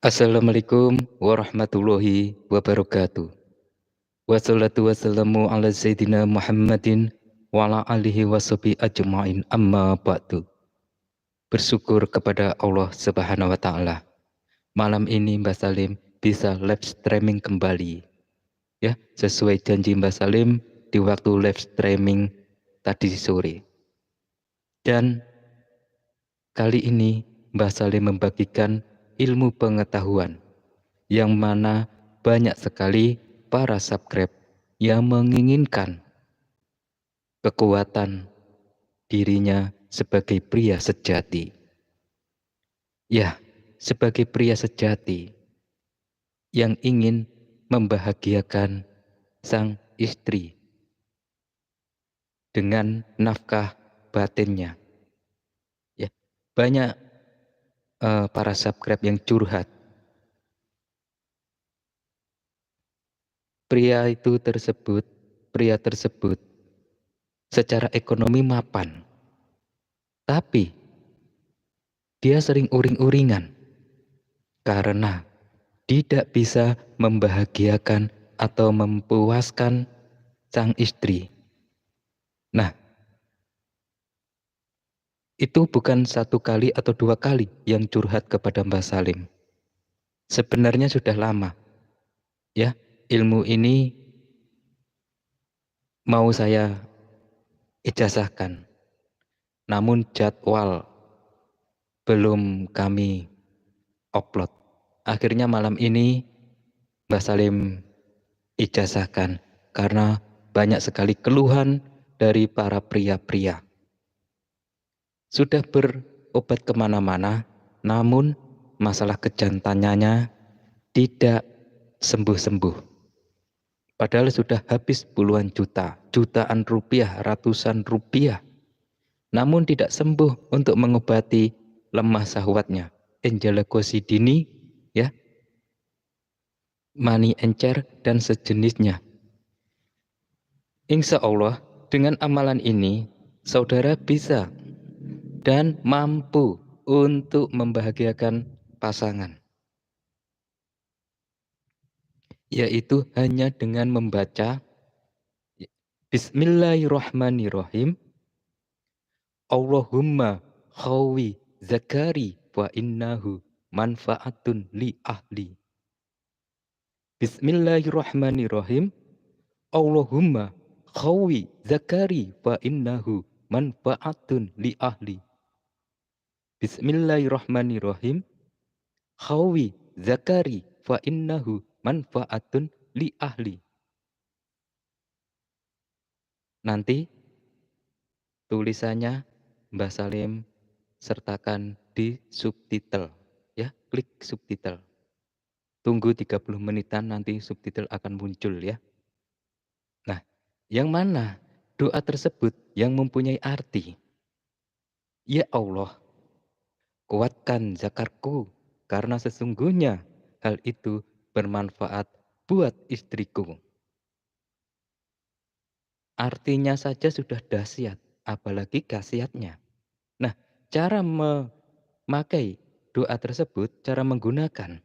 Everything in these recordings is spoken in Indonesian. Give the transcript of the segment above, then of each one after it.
Assalamualaikum warahmatullahi wabarakatuh. Wassalatu wassalamu ala sayyidina Muhammadin wa ala alihi washabi ajma'in amma ba'du. Bersyukur kepada Allah Subhanahu wa taala. Malam ini Mbak Salim bisa live streaming kembali. Ya, sesuai janji Mbak Salim di waktu live streaming tadi sore. Dan kali ini Mbak Salim membagikan ilmu pengetahuan yang mana banyak sekali para subscribe yang menginginkan kekuatan dirinya sebagai pria sejati. Ya, sebagai pria sejati yang ingin membahagiakan sang istri dengan nafkah batinnya. Ya, banyak uh, para subscribe yang curhat. Pria itu tersebut, pria tersebut secara ekonomi mapan. Tapi dia sering uring-uringan karena tidak bisa membahagiakan atau mempuaskan sang istri. Nah, itu bukan satu kali atau dua kali yang curhat kepada Mbah Salim. Sebenarnya sudah lama. Ya, ilmu ini mau saya ijazahkan. Namun jadwal belum kami upload. Akhirnya malam ini Mbah Salim ijazahkan karena banyak sekali keluhan dari para pria-pria sudah berobat ke mana-mana, namun masalah kejantannya tidak sembuh-sembuh. Padahal sudah habis puluhan juta, jutaan rupiah, ratusan rupiah. Namun tidak sembuh untuk mengobati lemah sahwatnya. Dini, ya, mani encer, dan sejenisnya. Insya Allah, dengan amalan ini, saudara bisa dan mampu untuk membahagiakan pasangan. Yaitu hanya dengan membaca Bismillahirrahmanirrahim. Allahumma khawi zakari wa innahu manfaatun li ahli. Bismillahirrahmanirrahim. Allahumma khawi zakari wa innahu manfaatun li ahli. Bismillahirrahmanirrahim. Khawi zakari fa innahu manfaatun li ahli. Nanti tulisannya Mbah Salim sertakan di subtitle ya, klik subtitle. Tunggu 30 menitan nanti subtitle akan muncul ya. Nah, yang mana doa tersebut yang mempunyai arti? Ya Allah, Kuatkan zakarku, karena sesungguhnya hal itu bermanfaat buat istriku. Artinya saja sudah dahsyat, apalagi khasiatnya. Nah, cara memakai doa tersebut, cara menggunakan.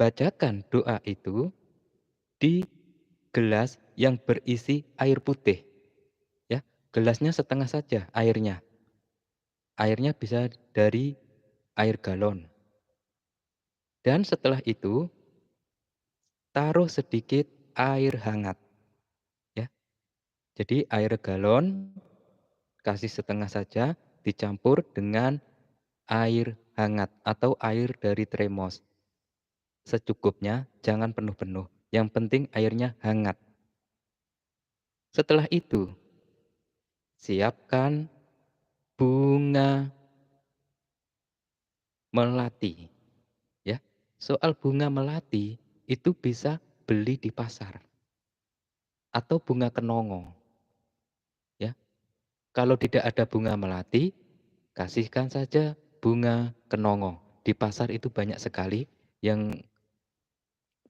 Bacakan doa itu di gelas yang berisi air putih. Ya, gelasnya setengah saja airnya. Airnya bisa dari air galon. Dan setelah itu taruh sedikit air hangat. Ya. Jadi air galon kasih setengah saja dicampur dengan air hangat atau air dari tremos. Secukupnya, jangan penuh-penuh. Yang penting airnya hangat. Setelah itu, siapkan bunga melati. Ya, soal bunga melati itu bisa beli di pasar atau bunga kenongo. Ya. Kalau tidak ada bunga melati, kasihkan saja bunga kenongo. Di pasar itu banyak sekali yang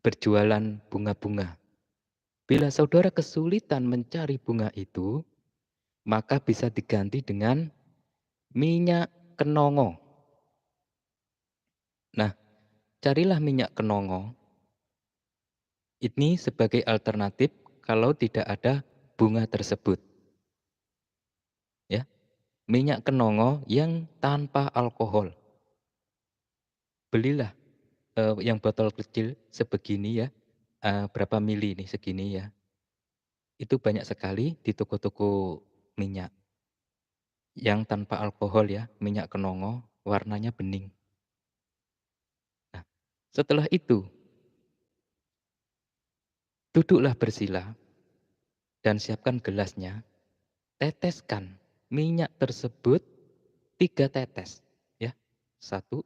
berjualan bunga-bunga. Bila saudara kesulitan mencari bunga itu, maka bisa diganti dengan minyak kenongo. Nah, carilah minyak kenongo. Ini sebagai alternatif kalau tidak ada bunga tersebut. Ya. Minyak kenongo yang tanpa alkohol. Belilah, eee, yang botol kecil sebegini ya, eee, berapa mili nih, segini ya. Itu banyak sekali di toko-toko minyak. Yang tanpa alkohol ya, minyak kenongo, warnanya bening. Nah, setelah itu duduklah bersila dan siapkan gelasnya, teteskan minyak tersebut 3 tetes ya, 1,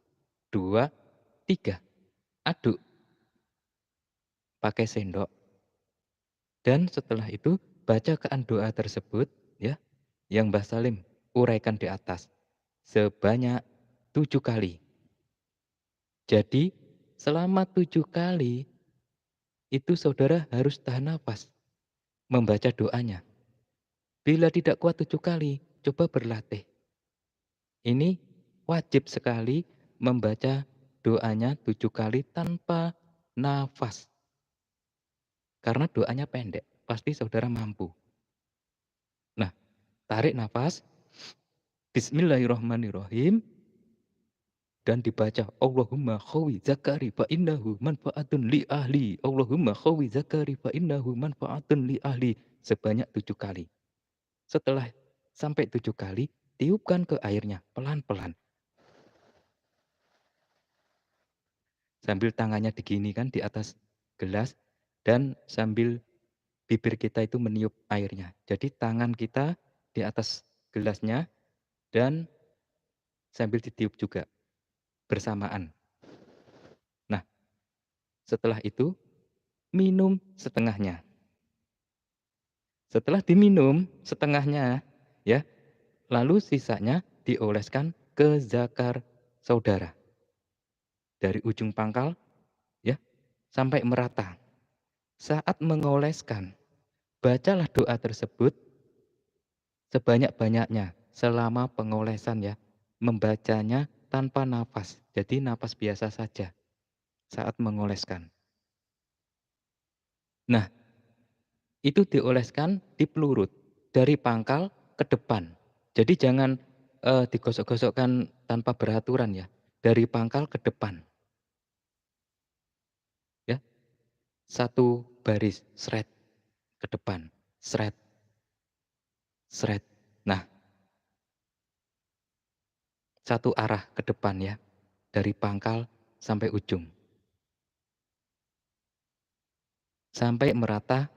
2, 3, aduk. Pakai sendok. Dan setelah itu bacakan doa tersebut ya, yang Mbah Salim uraikan di atas, sebanyak 7 kali. Jadi selama 7 kali, itu saudara harus tahan nafas, membaca doanya. Bila tidak kuat 7 kali, coba berlatih. Ini wajib sekali membaca doanya 7 kali tanpa nafas. Karena doanya pendek, pasti saudara mampu. Nah, tarik nafas. Bismillahirrahmanirrahim. Dan dibaca, Allahumma khawi zakari fa innahu manfaatun li ahli. Allahumma khawi zakari fa innahu manfaatun li ahli. Sebanyak 7 kali. Setelah sampai 7 kali, tiupkan ke airnya pelan-pelan. Sambil tangannya diginikan di atas gelas dan sambil bibir kita itu meniup airnya. Jadi tangan kita di atas gelasnya dan sambil ditiup juga bersamaan. Nah, setelah itu minum setengahnya. Setelah diminum setengahnya ya, lalu sisanya dioleskan ke zakar saudara. Dari ujung pangkal ya sampai merata. Saat mengoleskan, bacalah doa tersebut sebanyak-banyaknya selama pengolesan ya. Membacanya tanpa nafas, jadi nafas biasa saja saat mengoleskan. Nah, itu dioleskan di pelurut, dari pangkal ke depan. Jadi jangan, eee, digosok-gosokkan tanpa beraturan ya, dari pangkal ke depan. Ya. Satu baris, sret, ke depan, sret. Sret. Nah satu arah ke depan ya, dari pangkal sampai ujung. Sampai merata.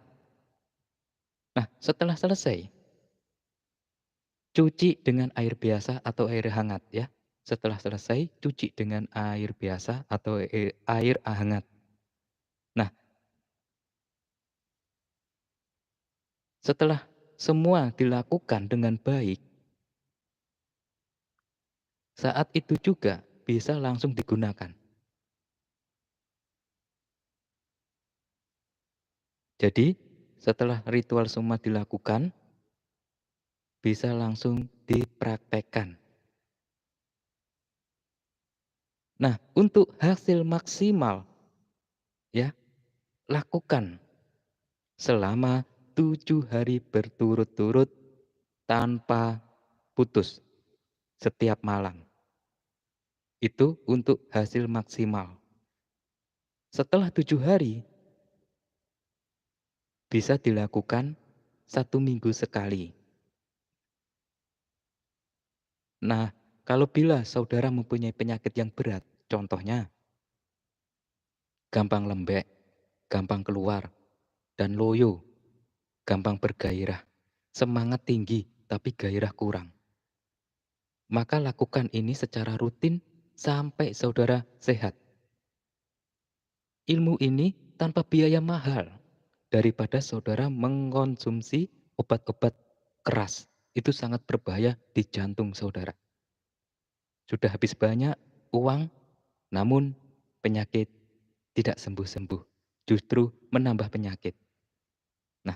Nah, setelah selesai cuci dengan air biasa atau air hangat ya. Setelah selesai, cuci dengan air biasa atau e air hangat. Nah setelah semua dilakukan dengan baik saat itu juga bisa langsung digunakan. Jadi, setelah ritual semua dilakukan, bisa langsung dipraktekkan. Nah, untuk hasil maksimal, ya, lakukan selama 7 hari berturut-turut tanpa putus setiap malam. Itu untuk hasil maksimal. Setelah 7 hari bisa dilakukan satu minggu sekali. Nah, kalau bila saudara mempunyai penyakit yang berat, contohnya gampang lembek, gampang keluar, dan loyo, gampang bergairah, semangat tinggi tapi gairah kurang. Maka lakukan ini secara rutin sampai saudara sehat. Ilmu ini tanpa biaya mahal daripada saudara mengkonsumsi obat-obat keras. Itu sangat berbahaya di jantung saudara. Sudah habis banyak uang, namun penyakit tidak sembuh-sembuh. Justru menambah penyakit. Nah,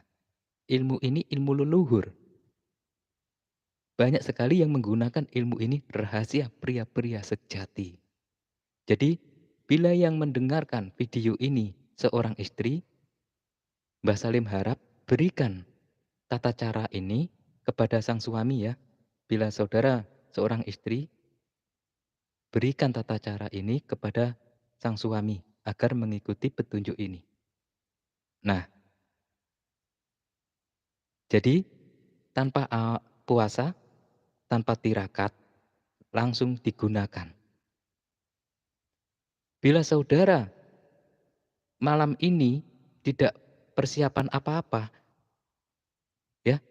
ilmu ini ilmu leluhur banyak sekali yang menggunakan ilmu ini rahasia pria-pria sejati. Jadi bila yang mendengarkan video ini seorang istri, Mbah Salim harap berikan tata cara ini kepada sang suami ya. Bila saudara seorang istri, berikan tata cara ini kepada sang suami agar mengikuti petunjuk ini. Nah, jadi tanpa puasa, tanpa tirakat, langsung digunakan. Bila saudara malam ini tidak persiapan apa-apa, ya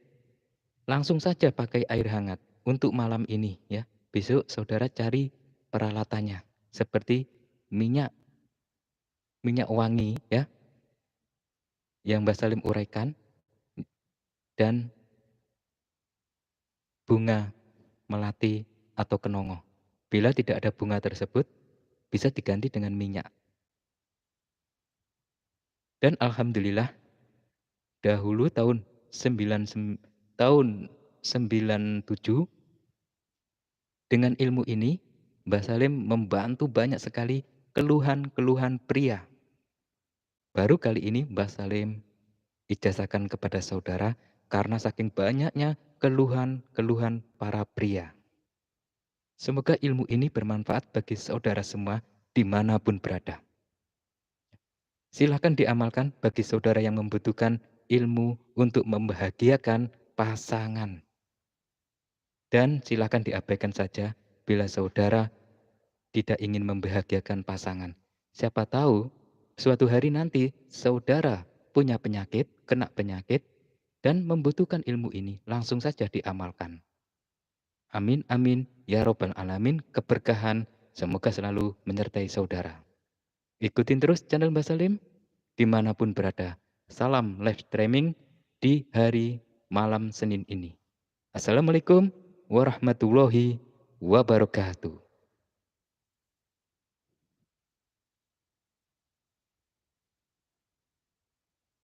langsung saja pakai air hangat untuk malam ini ya. Besok saudara cari peralatannya seperti minyak minyak wangi ya yang Mbak Salim uraikan dan bunga melati atau kenongo. Bila tidak ada bunga tersebut, bisa diganti dengan minyak. Dan alhamdulillah dahulu tahun 9 tahun 97 dengan ilmu ini Mbah Salim membantu banyak sekali keluhan-keluhan pria. Baru kali ini Mbah Salim ijazahkan kepada saudara karena saking banyaknya keluhan-keluhan para pria. Semoga ilmu ini bermanfaat bagi saudara semua di mana pun berada. Silahkan diamalkan bagi saudara yang membutuhkan ilmu untuk membahagiakan pasangan. Dan silahkan diabaikan saja bila saudara tidak ingin membahagiakan pasangan. Siapa tahu suatu hari nanti saudara punya penyakit, kena penyakit, dan membutuhkan ilmu ini, langsung saja diamalkan. Amin, amin, ya robbal alamin, keberkahan, semoga selalu menyertai saudara. Ikutin terus channel Mbak Salim, di mana pun berada. Salam live streaming di hari malam Senin ini. Assalamualaikum warahmatullahi wabarakatuh.